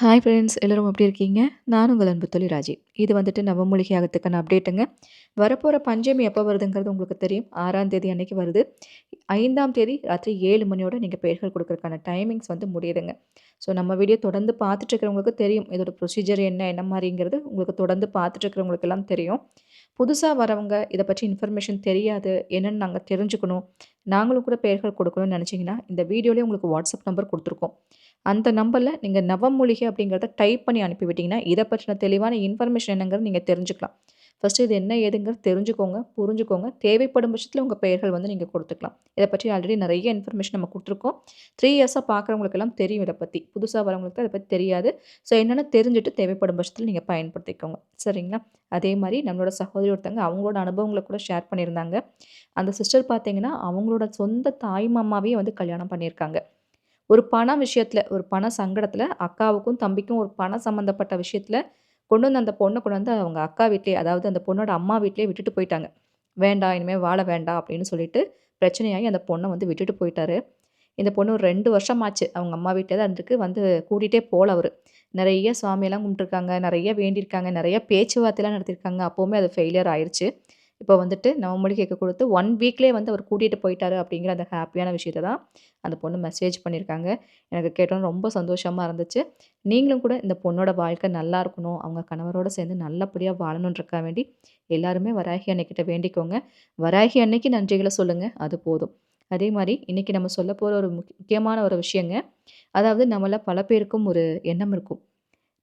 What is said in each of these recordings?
Hi friends எல்லோரும் எப்படி இருக்கீங்க? நான் உங்கள் அன்பு தொழில் ராஜி. இது வந்துட்டு நவமூலிகை ஆகத்துக்கான அப்டேட்டுங்க வரப்போகிற பஞ்சமி எப்போ வருதுங்கிறது உங்களுக்கு தெரியும். ஆறாம் தேதி அன்னைக்கு வருது. ஐந்தாம் தேதி ராத்திரி ஏழு மணியோட நீங்கள் பெயர்கள் கொடுக்குறதுக்கான டைமிங்ஸ் வந்து முடியுதுங்க. ஸோ நம்ம வீடியோ தொடர்ந்து பார்த்துட்ருக்கிறவங்களுக்கு தெரியும். இதோட ப்ரொசீஜர் என்ன என்ன மாதிரிங்கிறது உங்களுக்கு தொடர்ந்து பார்த்துட்டு எல்லாம் தெரியும். புதுசாக வரவங்க இதை பற்றி இன்ஃபர்மேஷன் தெரியாது. என்னென்னு நாங்கள் தெரிஞ்சுக்கணும். நாங்களும் கூட பெயர்கள் கொடுக்கணும்னு நினச்சிங்கன்னா இந்த வீடியோலேயே உங்களுக்கு வாட்ஸ்அப் நம்பர் கொடுத்துருக்கோம். அந்த நம்பரில் நீங்கள் நவமூலிகை அப்படிங்கிறத டைப் பண்ணி அனுப்பிவிட்டிங்கன்னா இதை பற்றின தெளிவான இன்ஃபர்மேஷன் என்னங்கிறது நீங்கள் தெரிஞ்சுக்கலாம். ஃபஸ்ட்டு இது என்ன ஏதுங்கிறது தெரிஞ்சுக்கோங்க புரிஞ்சுக்கோங்க. தேவைப்படும் பட்சத்தில் உங்கள் பெயர்கள் வந்து நீங்கள் கொடுத்துக்கலாம். இதை பற்றி ஆல்ரெடி நிறைய இன்ஃபர்மேஷன் நம்ம கொடுத்துருக்கோம். த்ரீ இயர்ஸாக பார்க்குறவங்களுக்கெல்லாம் தெரியும் இதை பற்றி புதுசாக வரவங்களுக்கு அதை பற்றி தெரியாது. ஸோ என்னென்னு தெரிஞ்சுட்டு தேவைப்படும் பட்சத்தில் நீங்கள் பயன்படுத்திக்கோங்க. சரிங்களா? அதே மாதிரி நம்மளோட சகோதரி ஒருத்தங்க அவங்களோட அனுபவங்களை கூட ஷேர் பண்ணியிருந்தாங்க. அந்த சிஸ்டர் பார்த்தீங்கன்னா அவங்களோட சொந்த தாய் மாமாவே வந்து கல்யாணம் பண்ணியிருக்காங்க. ஒரு பண விஷயத்தில் ஒரு பண சங்கடத்தில் அக்காவுக்கும் தம்பிக்கும் ஒரு பணம் சம்மந்தப்பட்ட விஷயத்தில் கொண்டு வந்து அந்த பொண்ணை கொண்டு வந்து அவங்க அக்கா வீட்லேயே அதாவது அந்த பொண்ணோட அம்மா வீட்லேயே விட்டுட்டு போயிட்டாங்க. வேண்டாம் இனிமேல் வாழ வேண்டாம் அப்படின்னு சொல்லிட்டு பிரச்சனையாகி அந்த பொண்ணை வந்து விட்டுட்டு போயிட்டாரு. இந்த பொண்ணு ஒரு ரெண்டு வருஷம் ஆச்சு அவங்க அம்மா வீட்டில் தான் இருந்துருக்கு. வந்து கூட்டிகிட்டே போகல அவர். நிறைய சுவாமியெல்லாம் கும்பிட்டுருக்காங்க. நிறைய வேண்டியிருக்காங்க. நிறைய பேச்சுவார்த்தையெல்லாம் நடத்தியிருக்காங்க. அப்போவுமே அது ஃபெயிலியர் ஆயிடுச்சு இப்போ வந்துட்டு நவமொழி கேட்க கொடுத்து ஒன் வீக்லேயே வந்து அவர் கூட்டிகிட்டு போயிட்டாரு அப்படிங்கிற அந்த ஹாப்பியான விஷயத்தை தான் அந்த பொண்ணு மெசேஜ் பண்ணியிருக்காங்க. எனக்கு கேட்டோன்னு ரொம்ப சந்தோஷமாக இருந்துச்சு. நீங்களும் கூட இந்த பொண்ணோட வாழ்க்கை நல்லா இருக்கணும். அவங்க கணவரோடு சேர்ந்து நல்லபடியாக வாழணுன்றக்கா வேண்டி எல்லாருமே வராகி அன்னைக்கிட்ட வேண்டிக்கோங்க. வராகி அன்னைக்கு நன்றிகளை சொல்லுங்கள் அது போதும். அதே மாதிரி இன்றைக்கி நம்ம சொல்ல போகிற ஒரு முக்கியமான ஒரு விஷயங்க. அதாவது நம்மள பல பேருக்கும் ஒரு எண்ணம் இருக்கும்.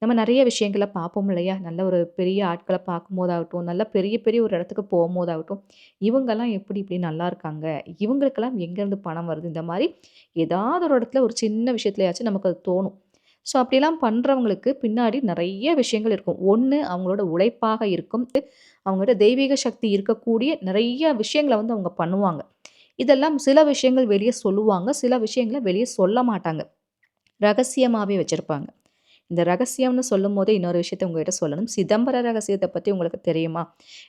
நம்ம நிறைய விஷயங்கள பார்ப்போம் இல்லையா? நல்ல ஒரு பெரிய ஆட்களை பார்க்கும்போதாகட்டும், நல்ல பெரிய பெரிய ஒரு இடத்துக்கு போகும்போதாகட்டும், இவங்கெல்லாம் எப்படி இப்படி நல்லா இருக்காங்க? இவங்களுக்கெல்லாம் எங்கேருந்து பணம் வருது? இந்த மாதிரி ஏதாவது ஒரு இடத்துல ஒரு சின்ன விஷயத்துலையாச்சும் நமக்கு அது தோணும். ஸோ அப்படிலாம் பண்ணுறவங்களுக்கு பின்னாடி நிறைய விஷயங்கள் இருக்கும். ஒன்று அவங்களோட உழைப்பாக இருக்கும். அவங்ககிட்ட தெய்வீக சக்தி இருக்கக்கூடிய நிறைய விஷயங்கள வந்து அவங்க பண்ணுவாங்க. இதெல்லாம் சில விஷயங்கள் வெளியே சொல்லுவாங்க. சில விஷயங்கள வெளியே சொல்ல மாட்டாங்க. ரகசியமாகவே வச்சுருப்பாங்க இந்த ரகசியம்னு சொல்லும் போதே இன்னொரு விஷயத்த உங்ககிட்ட சொல்லணும். சிதம்பர ரகசியத்தை பற்றி உங்களுக்கு தெரியுமா?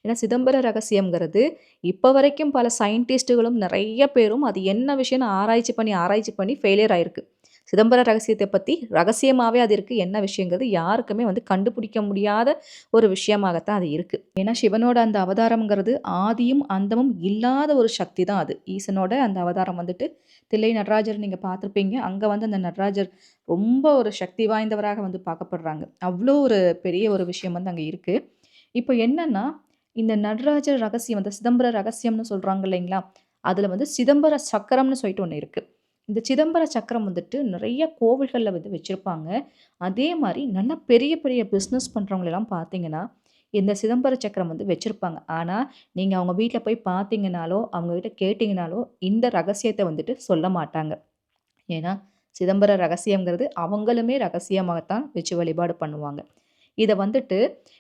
ஏன்னா சிதம்பர ரகசியங்கிறது இப்போ வரைக்கும் பல சயின்டிஸ்ட்டுகளும் நிறைய பேரும் அது என்ன விஷயம்னு ஆராய்ச்சி பண்ணி ஆராய்ச்சி பண்ணி ஃபெயிலியர் ஆயிருக்கு. சிதம்பர ரகசியத்தை பற்றி ரகசியமாகவே அது இருக்குது என்ன விஷயங்கிறது யாருக்குமே வந்து கண்டுபிடிக்க முடியாத ஒரு விஷயமாகத்தான் அது இருக்குது ஏன்னா சிவனோட அந்த அவதாரம்ங்கிறது ஆதியும் அந்தமும் இல்லாத ஒரு சக்தி தான் அது. ஈசனோட அந்த அவதாரம் வந்துட்டு தில்லை நடராஜர் நீங்கள் பார்த்துருப்பீங்க. அங்கே வந்து அந்த நடராஜர் ரொம்ப ஒரு சக்தி வாய்ந்தவராக வந்து பார்க்கப்படுறாங்க. அவ்வளோ ஒரு பெரிய ஒரு விஷயம் வந்து அங்கே இருக்குது இப்போ என்னென்னா இந்த நடராஜர் ரகசியம் அந்த சிதம்பர ரகசியம்னு சொல்கிறாங்க இல்லைங்களா? அதில் வந்து சிதம்பர சக்கரம்னு சொல்லிட்டு ஒன்று இருக்குது இந்த சிதம்பர சக்கரம் வந்துட்டு நிறைய கோவில்களில் வந்து வச்சுருப்பாங்க. அதே மாதிரி நல்லா பெரிய பெரிய பிஸ்னஸ் பண்ணுறவங்களெல்லாம் பார்த்தீங்கன்னா இந்த சிதம்பர சக்கரம் வந்து வச்சுருப்பாங்க. ஆனால் நீங்கள் அவங்க வீட்டில் போய் பார்த்தீங்கனாலோ அவங்கக்கிட்ட கேட்டிங்கனாலோ இந்த ரகசியத்தை வந்துட்டு சொல்ல மாட்டாங்க. ஏன்னா சிதம்பர ரகசியங்கிறது அவங்களுமே ரகசியமாகத்தான் வச்சு வழிபாடு பண்ணுவாங்க. இதை வந்துட்டு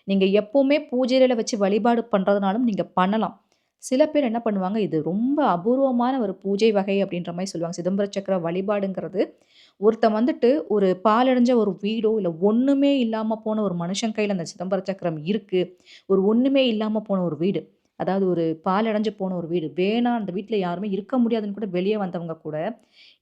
நீங்கள் எப்போவுமே பூஜையில் வச்சு வழிபாடு பண்ணுறதுனாலும் நீங்கள் பண்ணலாம். சில பேர் என்ன பண்ணுவாங்க இது ரொம்ப அபூர்வமான ஒரு பூஜை வகை அப்படின்ற மாதிரி சொல்லுவாங்க. சிதம்பர சக்கர வழிபாடுங்கிறது ஒருத்தன் வந்துட்டு ஒரு பாலடைஞ்ச ஒரு வீடோ இல்லை ஒன்றுமே இல்லாமல் போன ஒரு மனுஷன் கையில் அந்த சிதம்பர சக்கரம் இருக்குது ஒரு ஒன்றுமே இல்லாமல் போன ஒரு வீடு அதாவது ஒரு பாலடைஞ்சு போன ஒரு வீடு. வேணாம் அந்த வீட்டில் யாருமே இருக்க முடியாதுன்னு கூட வெளியே வந்தவங்க கூட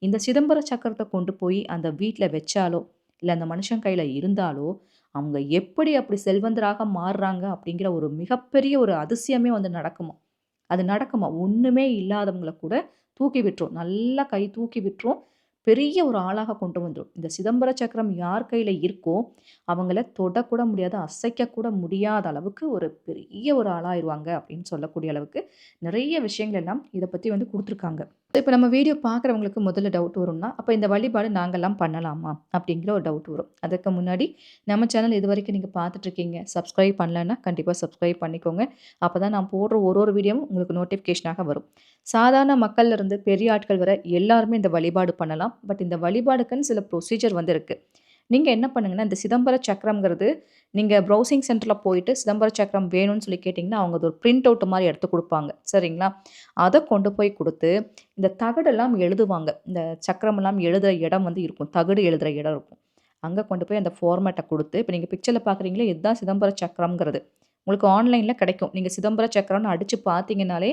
இந்த சிதம்பர சக்கரத்தை கொண்டு போய் அந்த வீட்டில் வச்சாலோ இல்லை அந்த மனுஷன் கையில் இருந்தாலோ அவங்க எப்படி அப்படி செல்வந்தராக மாறுறாங்க அப்படிங்கிற ஒரு மிகப்பெரிய ஒரு அதிசயமே வந்து நடக்குமா அது நடக்குமா? ஒன்றுமே இல்லாதவங்கள கூட தூக்கி விட்டுரும். நல்லா கை தூக்கி விட்டுரும். பெரிய ஒரு ஆளாக கொண்டு வந்துடும். இந்த சிதம்பர சக்கரம் யார் கையில் இருக்கோ அவங்கள தொடக்கூட முடியாது அசைக்கக்கூட முடியாத அளவுக்கு ஒரு பெரிய ஒரு ஆளாயிருவாங்க அப்படின்னு சொல்லக்கூடிய அளவுக்கு நிறைய விஷயங்கள் எல்லாம் இதை பற்றி வந்து கொடுத்துருக்காங்க. இப்போ நம்ம வீடியோ பார்க்குறவங்களுக்கு முதல்ல டவுட் வரும்னா அப்போ இந்த வழிபாடு நாங்கள்லாம் பண்ணலாமா அப்படிங்கிற ஒரு டவுட் வரும். அதுக்கு முன்னாடி நம்ம சேனல் இது வரைக்கும் நீங்கள் பார்த்துட்ருக்கீங்க சப்ஸ்கிரைப் பண்ணலன்னா கண்டிப்பாக சப்ஸ்கிரைப் பண்ணிக்கோங்க. அப்போ தான் நான் போடுற ஒரு ஒரு வீடியோவும் உங்களுக்கு நோட்டிஃபிகேஷனாக வரும். சாதாரண மக்கள்லேருந்து பெரிய ஆட்கள் வர எல்லாருமே இந்த வழிபாடு பண்ணலாம். பட் இந்த வழிபாடுக்குன்னு சில ப்ரொசீஜர் வந்து இருக்குது நீங்கள் என்ன பண்ணுங்கன்னா இந்த சிதம்பர சக்கரம்ங்கிறது நீங்கள் ப்ரௌசிங் சென்டரில் போயிட்டு சிதம்பர சக்கரம் வேணும்னு சொல்லி கேட்டிங்கன்னா அவங்க அது ஒரு பிரிண்ட் அவுட் மாதிரி எடுத்து கொடுப்பாங்க. சரிங்களா? அதை கொண்டு போய் கொடுத்து இந்த தகடெல்லாம் எழுதுவாங்க. இந்த சக்கரமெல்லாம் எழுதுகிற இடம் வந்து இருக்கும். தகடு எழுதுகிற இடம் இருக்கும். அங்கே கொண்டு போய் அந்த ஃபார்மேட்டை கொடுத்து இப்போ நீங்கள் பிக்சரில் பார்க்குறீங்களே இதுதான் சிதம்பர சக்கரம்ங்கிறது. உங்களுக்கு ஆன்லைனில் கிடைக்கும். நீங்கள் சிதம்பர சக்கரம்னு அடித்து பார்த்தீங்கனாலே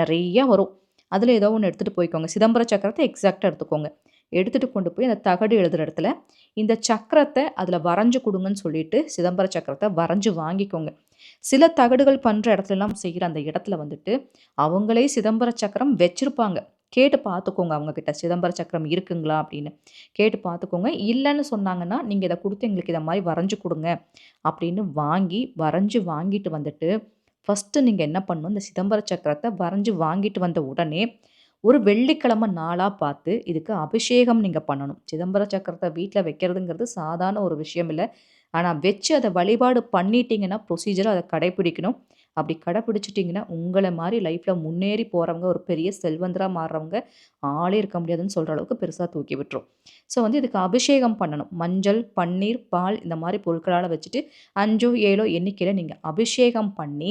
நிறையா வரும். அதில் ஏதோ ஒன்று எடுத்துகிட்டு போய்க்கோங்க. சிதம்பர சக்கரத்தை எக்ஸாக்டாக எடுத்துக்கோங்க. எடுத்துகிட்டு கொண்டு போய் அந்த தகடு எழுதுகிற இடத்துல இந்த சக்கரத்தை அதில் வரைஞ்சு கொடுங்கன்னு சொல்லிட்டு சிதம்பர சக்கரத்தை வரைஞ்சு வாங்கிக்கோங்க. சில தகடுகள் பண்ணுற இடத்துலலாம் செய்கிற அந்த இடத்துல வந்துட்டு அவங்களே சிதம்பர சக்கரம் வச்சுருப்பாங்க. கேட்டு பார்த்துக்கோங்க அவங்கக்கிட்ட சிதம்பர சக்கரம் இருக்குங்களா அப்படின்னு. கேட்டு பார்த்துக்கோங்க இல்லைன்னு சொன்னாங்கன்னா நீங்கள் இதை கொடுத்து எங்களுக்கு இதை மாதிரி வரைஞ்சி கொடுங்க அப்படின்னு வாங்கி வரைஞ்சி வாங்கிட்டு வந்துட்டு ஃபஸ்ட்டு நீங்கள் என்ன பண்ணணும்? இந்த சிதம்பர சக்கரத்தை வரைஞ்சி வாங்கிட்டு வந்த உடனே ஒரு வெள்ளிக்கிழமை நாளாக பார்த்து இதுக்கு அபிஷேகம் நீங்கள் பண்ணணும். சிதம்பர சக்கரத்தை வீட்டில் வைக்கிறதுங்கிறது சாதாரண ஒரு விஷயம் இல்லை. ஆனால் வச்சு அதை வழிபாடு பண்ணிட்டீங்கன்னா ப்ரொசீஜரை அதை கடைப்பிடிக்கணும். அப்படி கடைப்பிடிச்சிட்டிங்கன்னா உங்களை மாதிரி லைஃப்பில் முன்னேறி போகிறவங்க ஒரு பெரிய செல்வந்தராக மாறுறவங்க ஆளே இருக்க முடியாதுன்னு சொல்கிற அளவுக்கு பெருசாக தூக்கி விட்டுரும். ஸோ வந்து இதுக்கு அபிஷேகம் பண்ணணும். மஞ்சள் பன்னீர் பால் இந்த மாதிரி பொருட்களால் வச்சுட்டு அஞ்சோ ஏழோ எண்ணிக்கையில் நீங்கள் அபிஷேகம் பண்ணி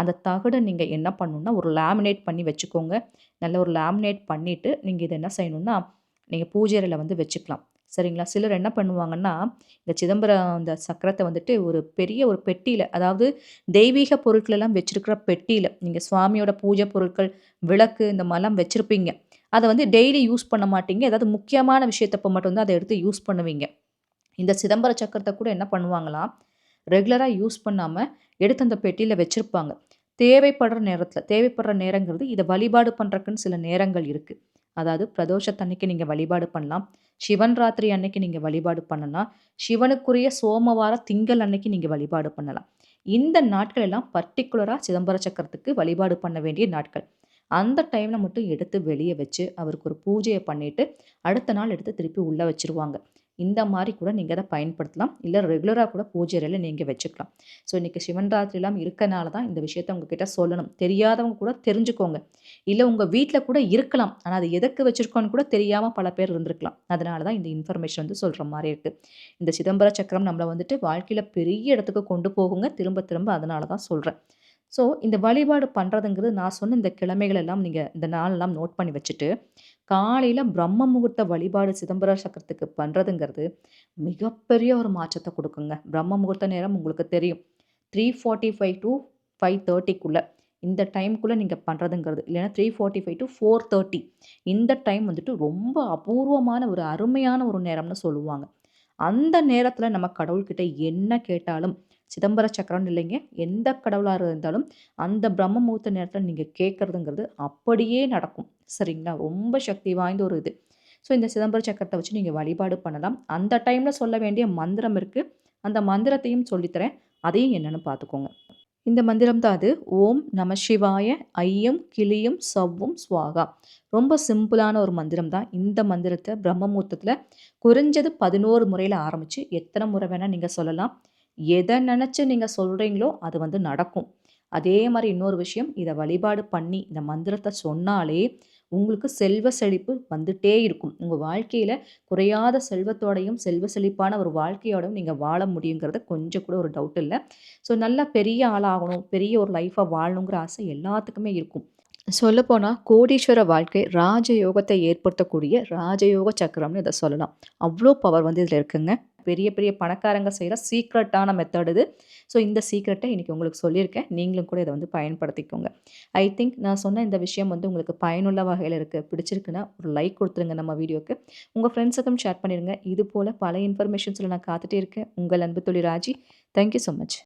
அந்த தகடை நீங்கள் என்ன பண்ணணுன்னா ஒரு லேமினேட் பண்ணி வச்சுக்கோங்க. நல்ல ஒரு லேமினேட் பண்ணிவிட்டு நீங்கள் இதை என்ன செய்யணுன்னா நீங்கள் பூஜை அறையில் வந்து வச்சுக்கலாம். சரிங்களா? சிலர் என்ன பண்ணுவாங்கன்னா இந்த சிதம்பரம் அந்த சக்கரத்தை வந்துட்டு ஒரு பெரிய ஒரு பெட்டியில் அதாவது தெய்வீக பொருட்கள் எல்லாம் வச்சிருக்கிற பெட்டியில் நீங்கள் சுவாமியோட பூஜை பொருட்கள் விளக்கு இந்த மாதிரிலாம் வச்சுருப்பீங்க. அதை வந்து டெய்லி யூஸ் பண்ண மாட்டீங்க. ஏதாவது முக்கியமான விஷயத்தப்போ மட்டும்தான் அதை எடுத்து யூஸ் பண்ணுவீங்க. இந்த சிதம்பர சக்கரத்தை கூட என்ன பண்ணுவாங்களாம் ரெகுலராக யூஸ் பண்ணாமல் எடுத்து அந்த பெட்டியில் வச்சுருப்பாங்க. தேவைப்படுற நேரத்தில் தேவைப்படுற நேரங்கிறது இதை வழிபாடு பண்ணுறக்குன்னு சில நேரங்கள் இருக்குது அதாவது பிரதோஷத்தன்னைக்கு நீங்கள் வழிபாடு பண்ணலாம். சிவன் ராத்திரி அன்னைக்கு நீங்கள் வழிபாடு பண்ணலாம். சிவனுக்குரிய சோமவார திங்கள் அன்னைக்கு நீங்கள் வழிபாடு பண்ணலாம். இந்த நாட்கள் எல்லாம் பர்டிகுலராக சிதம்பர சக்கரத்துக்கு வழிபாடு பண்ண வேண்டிய நாட்கள். அந்த டைமில் மட்டும் எடுத்து வெளியே வச்சு அவருக்கு ஒரு பூஜையை பண்ணிவிட்டு அடுத்த நாள் எடுத்து திருப்பி உள்ளே வச்சுருவாங்க. இந்த மாதிரி கூட நீங்கள் அதை பயன்படுத்தலாம். இல்லை ரெகுலராக கூட பூஜை அறையில் நீங்கள் வச்சுக்கலாம். ஸோ இன்றைக்கி சிவன் ராத்திரிலாம் இருக்கனால தான் இந்த விஷயத்த உங்ககிட்ட சொல்லணும். தெரியாதவங்க கூட தெரிஞ்சுக்கோங்க. இல்லை உங்கள் வீட்டில் கூட இருக்கலாம். ஆனால் அது எதுக்கு வச்சுருக்கோன்னு கூட தெரியாமல் பல பேர் இருந்திருக்கலாம். அதனால தான் இந்த இன்ஃபர்மேஷன் வந்து சொல்கிற மாதிரி இருக்குது இந்த சிதம்பர சக்கரம் நம்மளை வந்துட்டு வாழ்க்கையில் பெரிய இடத்துக்கு கொண்டு போகுங்க. திரும்ப திரும்ப அதனால தான் சொல்கிறேன் ஸோ இந்த வழிபாடு பண்ணுறதுங்கிறது நான் சொன்ன இந்த கிழமைகள் எல்லாம் நீங்கள் இந்த நாளெல்லாம் நோட் பண்ணி வச்சுட்டு காலையில் பிரம்ம முகூர்த்த வழிபாடு சிதம்பர சக்கரத்துக்கு பண்ணுறதுங்கிறது மிகப்பெரிய ஒரு மாற்றத்தை கொடுக்குங்க. பிரம்ம முகூர்த்த நேரம் உங்களுக்கு தெரியும். Three forty five to five தேர்ட்டிக்குள்ளே இந்த டைம்குள்ளே நீங்கள் பண்ணுறதுங்கிறது இல்லைன்னா three forty five to four thirty இந்த டைம் வந்துட்டு ரொம்ப அபூர்வமான ஒரு அருமையான ஒரு நேரம்னு சொல்லுவாங்க. அந்த நேரத்தில் நம்ம கடவுள்கிட்ட என்ன கேட்டாலும் சிதம்பர சக்கரம்னு இல்லைங்க. எந்த கடவுளாக இருந்தாலும் அந்த பிரம்ம முகூர்த்த நேரத்தில் நீங்கள் கேட்குறதுங்கிறது அப்படியே நடக்கும். சரிங்களா? ரொம்ப சக்தி வாய்ந்த ஒரு இது. ஸோ இந்த சிதம்பர சக்கரத்தை வச்சு நீங்கள் வழிபாடு பண்ணலாம். அந்த டைமில் சொல்ல வேண்டிய மந்திரம் இருக்குது அந்த மந்திரத்தையும் சொல்லித்தரேன். அதையும் என்னென்னு பார்த்துக்கோங்க. இந்த மந்திரம் தான் அது. ஓம் நம சிவாய ஐயம் கிளியும் சவ்வும் ஸ்வாகா ரொம்ப சிம்பிளான ஒரு மந்திரம் தான். இந்த மந்திரத்தை பிரம்மமூர்த்தத்தில் குறைஞ்சது பதினோரு முறையில் ஆரம்பித்து எத்தனை முறை வேணால் நீங்கள் சொல்லலாம். எதை நினச்சி நீங்கள் சொல்கிறீங்களோ அது வந்து நடக்கும். அதே மாதிரி இன்னொரு விஷயம் இதை வழிபாடு பண்ணி இந்த மந்திரத்தை சொன்னாலே உங்களுக்கு செல்வ செழிப்பு வந்துட்டே இருக்கும். உங்கள் வாழ்க்கையில் குறையாத செல்வத்தோடையும் செல்வ செழிப்பான ஒரு வாழ்க்கையோடையும் நீங்கள் வாழ முடியுங்கிறத கொஞ்சம் கூட ஒரு டவுட் இல்லை. ஸோ நல்லா பெரிய ஆளாகணும் பெரிய ஒரு லைஃப்பாக வாழணுங்கிற ஆசை எல்லாத்துக்குமே இருக்கும். சொல்லப்போனால் கோடீஸ்வர வாழ்க்கை ராஜயோகத்தை ஏற்படுத்தக்கூடிய ராஜயோக சக்கரம்னு இதை சொல்லலாம். அவ்வளோ பவர் வந்து இதில் இருக்குங்க. பெரிய பெரிய பணக்காரங்க செய்கிற சீக்ரெட்டான மெத்தட் இது. ஸோ இந்த சீக்ரெட்டை இன்றைக்கி உங்களுக்கு சொல்லியிருக்கேன். நீங்களும் கூட இதை வந்து பயன்படுத்திக்கோங்க. ஐ திங்க் நான் சொன்ன இந்த விஷயம் வந்து உங்களுக்கு பயனுள்ள வகையில் இருக்குது பிடிச்சிருக்குன்னா ஒரு லைக் கொடுத்துருங்க நம்ம வீடியோக்கு. உங்கள் ஃப்ரெண்ட்ஸுக்கும் ஷேர் பண்ணிடுங்க இது போல் பல இன்ஃபர்மேஷன்ஸில் நான் காத்துட்டே இருக்கேன். உங்கள் அன்பு தொழில் ராஜி. Thank you so much